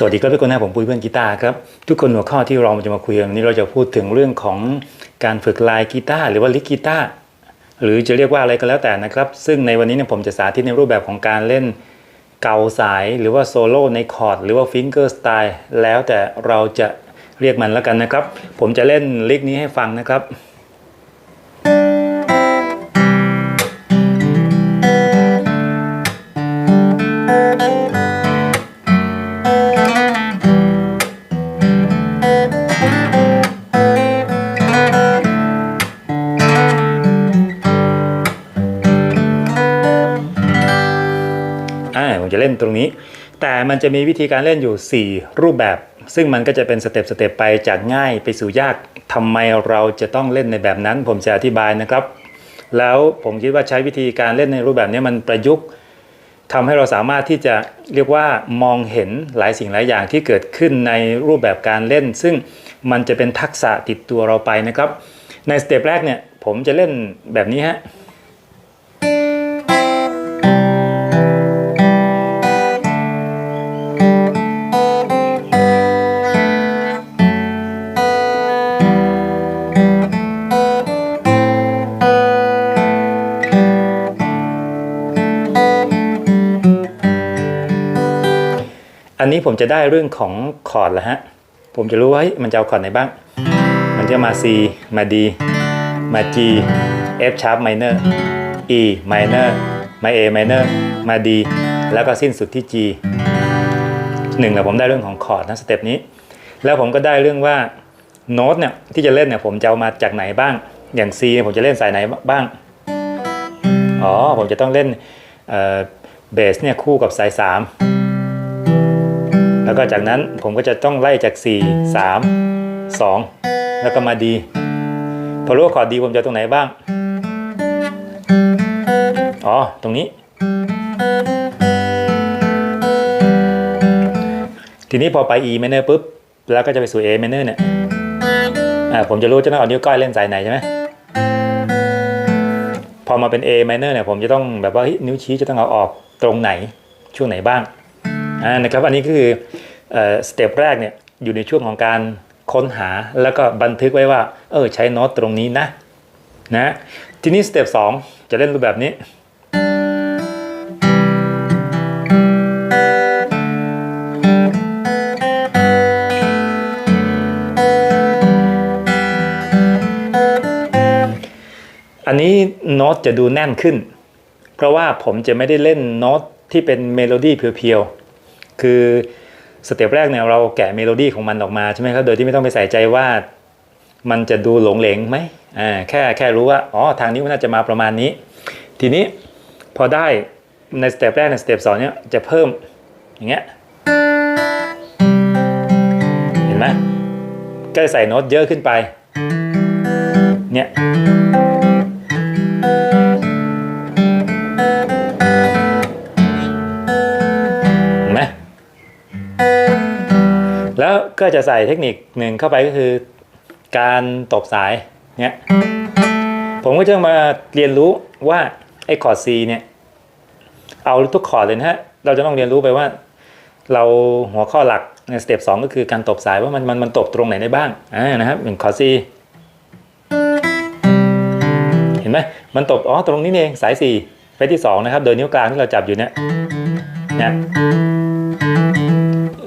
สวัสดีครับทุกคนนะผมปุ้ยเพื่อนกีตาร์ครับทุกคนหัวข้อที่เราจะมาคุยกันวันนี้เราจะพูดถึงเรื่องของการฝึกลายกีตาร์หรือว่าลิกกีตาร์หรือจะเรียกว่าอะไรก็แล้วแต่นะครับ ซึ่งในวันนี้เนี่ยผมจะสาธิตในรูปแบบของการเล่นเกาสายหรือว่าโซโล่ในคอร์ดหรือว่าฟิงเกอร์สไตล์แล้วแต่เราจะเรียกมันแล้วกันนะครับ ผมจะเล่นลิกนี้ให้ฟังนะครับ ผมจะเล่นตรงนี้ แต่มันจะมีวิธีการเล่นอยู่ 4 รูปแบบ ซึ่งมันก็จะเป็นสเต็ปสเต็ปไปจากง่ายไปสู่ยากทำไมเราจะต้องเล่นในแบบนั้น ผมจะอธิบายนะครับ แล้วผมคิดว่าใช้วิธีการเล่นในรูปแบบนี้มันประยุกต์ทำให้เราสามารถที่จะเรียกว่ามองเห็นหลายสิ่งหลายอย่างที่เกิดขึ้นในรูปแบบการเล่น ซึ่งมันจะเป็นทักษะติดตัวเราไปนะครับ ในสเต็ปแรกเนี่ยผมจะเล่นแบบนี้ฮะ อันนี้ผมจะได้เรื่องของคอร์ดแล้วฮะ ผมจะรู้ว่ามันจะเอาคอร์ดไหนบ้าง มันจะมา C มา D มา G F sharp minor E minor มา A minor มา D แล้วก็สิ้นสุดที่ G หนึ่งแหละผมได้เรื่องของคอร์ดนะสเต็ปนี้ แล้วผมก็ได้เรื่องว่าโน้ตเนี่ยที่จะเล่นเนี่ยผมจะเอามาจากไหนบ้าง อย่าง C เนี่ยผมจะเล่นสายไหนบ้าง อ๋อ ผมจะต้องเล่นเบสเนี่ยคู่กับสาย 3 แล้วก็จากนั้นผมก็จะต้องไล่จาก 4 3 2 แล้วก็มาดีพอรู้ว่าคอร์ดดีผมจะตรงไหนบ้าง อ๋อ ตรงนี้ ทีนี้พอไป E minor ปุ๊บ แล้วก็จะไปสู่ A minor เนี่ยอ่าผมจะรู้จะต้องเอานิ้วก้อยเล่นสายไหนใช่ไหมพอมาเป็น A minor เนี่ยผมจะต้องแบบว่าเฮ้ยนิ้วชี้จะต้องเอาออกตรงไหนช่วงไหนบ้าง อ่านะครับอันนี้ก็คือสเต็ปแรกเนี่ยอยู่ในช่วงของการค้นหาแล้วก็บันทึกไว้ว่า เออใช้โน้ตตรงนี้นะนะทีนี้สเต็ปสองจะเล่นรูปแบบนี้อันนี้โน้ตจะดูแน่นขึ้น เพราะว่าผมจะไม่ได้เล่นโน้ตที่เป็นเมโลดี้เพียวๆ คือสเต็ปแรกเนี่ยเราแกะเมโลดี้ของมันออกมาใช่ไหมครับ โดยที่ไม่ต้องไปใส่ใจว่ามันจะดูหลงเหลงไหมอ่าแค่แค่รู้ว่าอ๋อทางนี้มันน่าจะมาประมาณนี้ ทีนี้พอได้ในสเต็ปแรกในสเต็ปสองเนี่ยจะเพิ่มอย่างเงี้ยเห็นไหมก็จะใส่โน้ตเยอะขึ้นไปเนี่ย แล้วก็จะใส่เทคนิคหนึ่งเข้าไปก็คือการตบสายเนี่ยผมก็จะมาเรียนรู้ว่าไอ้คอร์ด C เนี่ย เอาทุกคอร์ดเลยนะฮะ เราจะต้องเรียนรู้ไปว่า เราหัวข้อหลักในสเต็ปสก็คือการตบสายว่ามันมันมันตบตรงไหนได้บ้างอ่านะครับอย่างคอร์ด C เห็นไหมมันตบอ๋อตรงนี้เองสาย4เฟสที่ 2 นะครับ โดยนิ้วกลางที่เราจับอยู่เนี่ยเนี่ย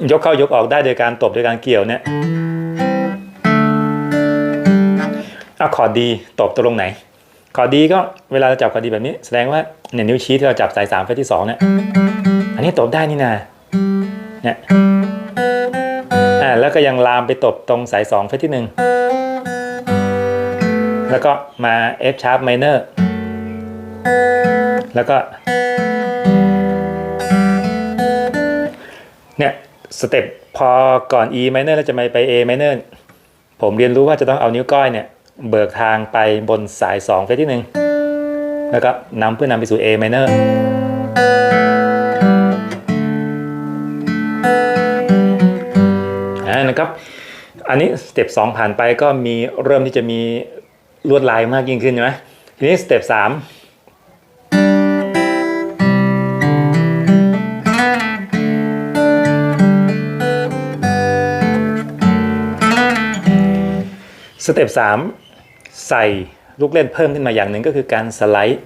ยกเข้ายกออกได้โดยการตบโดยการเกี่ยวเนี่ยเอาคอร์ดดีตบตรงไหนคอร์ดดีก็เวลาเราจับคอร์ดดีแบบนี้ แสดงว่าเนี่ยนิ้วชี้ที่เราจับสาย3เฟสที่2เนี่ยอันนี้ตบได้นี่นาเนี่ยอ่าแล้วก็ยังลามไปตบตรงสาย2เฟสที่1แล้วก็มา F sharp minor แล้วก็เนี่ย สเต็ปพอก่อน E minor แล้วจะไปไป A minor ผมเรียนรู้ว่าจะต้องเอานิ้วก้อยเนี่ย เบิกทางไปบนสาย 2 เฟสที่ 1 แล้วก็นำเพื่อนำไปสู่ A minor อ่านะครับ อันนี้สเต็ป2ผ่านไปก็มีเริ่มที่จะมีลวดลายมากยิ่งขึ้นใช่ไหมทีนี้สเต็ป3 สเต็ปสามใส่ลูกเล่นเพิ่มขึ้นมาอย่างหนึ่งก็คือการสไลด์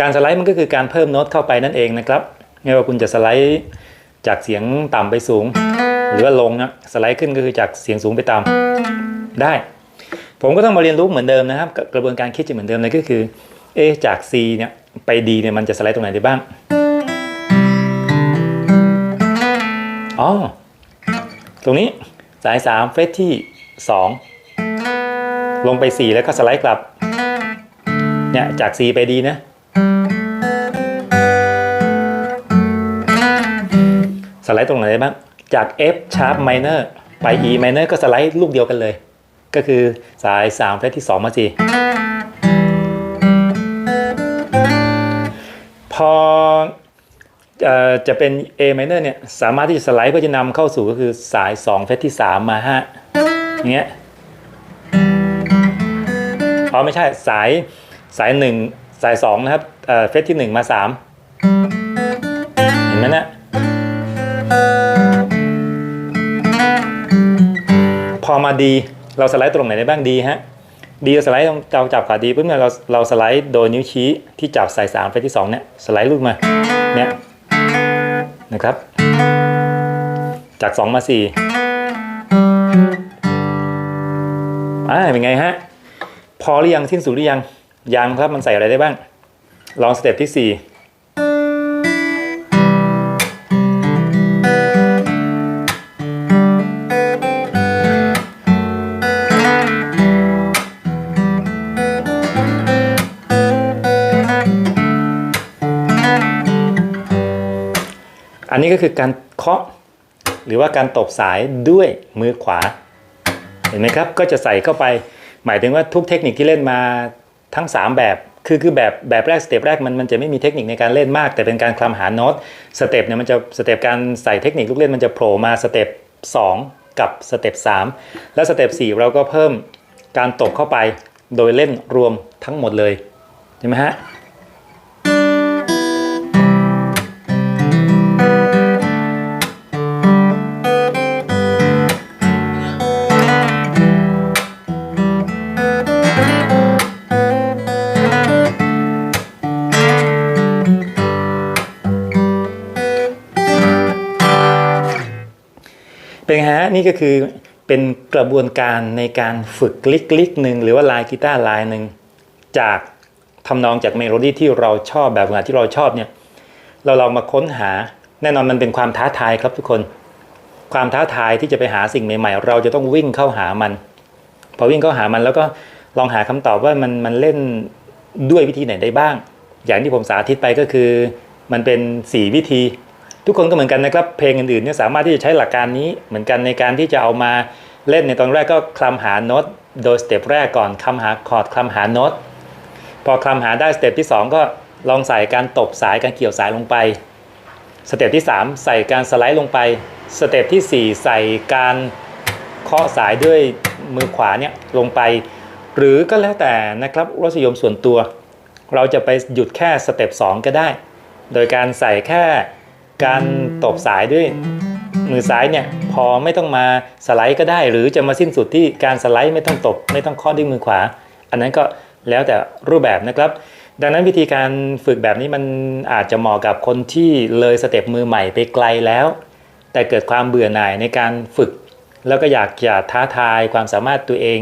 การสไลด์มันก็คือการเพิ่มโน้ตเข้าไปนั่นเองนะครับไม่ว่าคุณจะสไลด์จากเสียงต่ำไปสูง หรือว่าลงนะสไลด์ขึ้นก็คือจากเสียงสูงไปต่ำได้ ผมก็ต้องมาเรียนรู้เหมือนเดิมนะครับ กระบวนการคิดจะเหมือนเดิมเลยก็คือเอจาก C เนี่ยไป D เนี่ยมันจะสไลด์ตรงไหนได้บ้างอ๋อตรงนี้สาย3เฟสที่ 2 ลงไป 4 แล้วก็สไลด์กลับ เนี่ย จาก C ไป D นะ สไลด์ตรงไหนได้บ้าง จาก F sharp minor ไป E minor ก็สไลด์ลูกเดียวกันเลย ก็คือสาย3เฟสที่ 2 มา G พอเอ่อจะเป็น A minor เนี่ย สามารถที่จะสไลด์เพื่อจะนำเข้าสู่ก็คือสาย 2 เฟสที่ 3 มา5อย่างเงี้ย อ๋อไม่ใช่สายสาย1สาย2นะครับเอ่อเฟสที่1มา3เห็นไหมนะพอมาดีเราสไลด์ตรงไหนได้บ้างดีฮะดีเราสไลด์ตรงเราจับขาดีปุ๊บเนี่ยเราเราสไลด์โดยนิ้วชี้ที่จับสาย3เฟสที่2เนี่ยสไลด์ลูกมาเนี่ยนะครับ จาก2มา4อ่าเป็นไงฮะ อหรือยังสิ้นสุดหรือยังยังครับมันใส่อะไรได้บ้าง ลองสเต็ปที่ 4อันนี้ก็คือการเคาะหรือว่าการตบสายด้วยมือขวา เห็นไหมครับ ก็จะใส่เข้าไป หมายถึงว่าทุกเทคนิคที่เล่นมาทั้ง 3 แบบคือคือแบบแบบแรกสเต็ปแรกมันมันจะไม่มีเทคนิคในการเล่นมาก แต่เป็นการคลำหาโน้ตสเต็ปเนี่ยมันจะสเต็ปการใส่เทคนิคลูกเล่นมันจะโผล่มาสเต็ป2 กับสเต็ป3แล้วสเต็ป4เราก็เพิ่มการตบเข้าไปโดยเล่นรวมทั้งหมดเลยใช่ไหมฮะ นี่ก็คือเป็นกระบวนการในการฝึกลิกลิกหนึ่งหรือว่าลายกีตาร์ลายหนึ่งจากทำนองจากเมโลดี้ที่เราชอบแบบงานที่เราชอบเนี่ยเราลองมาค้นหาแน่นอนมันเป็นความท้าทายครับทุกคน ความท้าทายที่จะไปหาสิ่งใหม่ ๆ เราจะต้องวิ่งเข้าหามัน พอวิ่งเข้าหามันแล้วก็ลองหาคำตอบว่ามันมันเล่นด้วยวิธีไหนได้บ้าง อย่างที่ผมสาธิตไปก็คือ มันเป็น 4 วิธี ทุกคนก็เหมือนกันนะครับเพลงอื่นๆเนี่ยสามารถที่จะใช้หลักการนี้เหมือนกันในการที่จะเอามาเล่นในตอนแรกก็คลำหาโน้ตโดยสเต็ปแรกก่อนคลำหาคอร์ดคลำหาโน้ตพอคลำหาได้สเต็ปที่ 2 ก็ลองใส่การตบสายการเกี่ยวสายลงไปสเต็ปที่ 3 ใส่การสไลด์ลงไปสเต็ปที่ 4 ใส่การเคาะสายด้วยมือขวาเนี่ยลงไป หรือก็แล้วแต่นะครับรสนิยมส่วนตัว เราจะไปหยุดแค่สเต็ป2ก็ได้ โดยการใส่แค่ การตบสายด้วยมือซ้ายเนี่ยพอไม่ต้องมาสไลด์ก็ได้ หรือจะมาสิ้นสุดที่การสไลด์ไม่ต้องตบ ไม่ต้องเคาะด้วยมือขวา อันนั้นก็แล้วแต่รูปแบบนะครับ ดังนั้นวิธีการฝึกแบบนี้มันอาจจะเหมาะกับคนที่เลยสเต็ปมือใหม่ไปไกลแล้ว แต่เกิดความเบื่อหน่ายในการฝึก แล้วก็อยากจะท้าทายความสามารถตัวเอง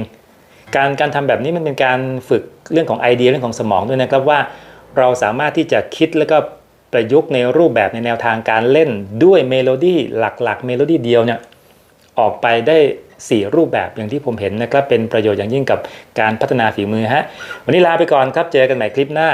การการทำแบบนี้มันเป็นการฝึกเรื่องของไอเดียเรื่องของสมองด้วยนะครับว่า เราสามารถที่จะคิดแล้วก็ ประยุกต์ในรูปแบบในแนวทางการเล่นด้วยเมโลดี้หลักๆ เมโลดี้เดียวเนี่ยออกไปได้ 4 รูปแบบอย่างที่ผมเห็นนะครับ เป็นประโยชน์อย่างยิ่งกับการพัฒนาฝีมือฮะวันนี้ลาไปก่อนครับเจอกันใหม่คลิปหน้า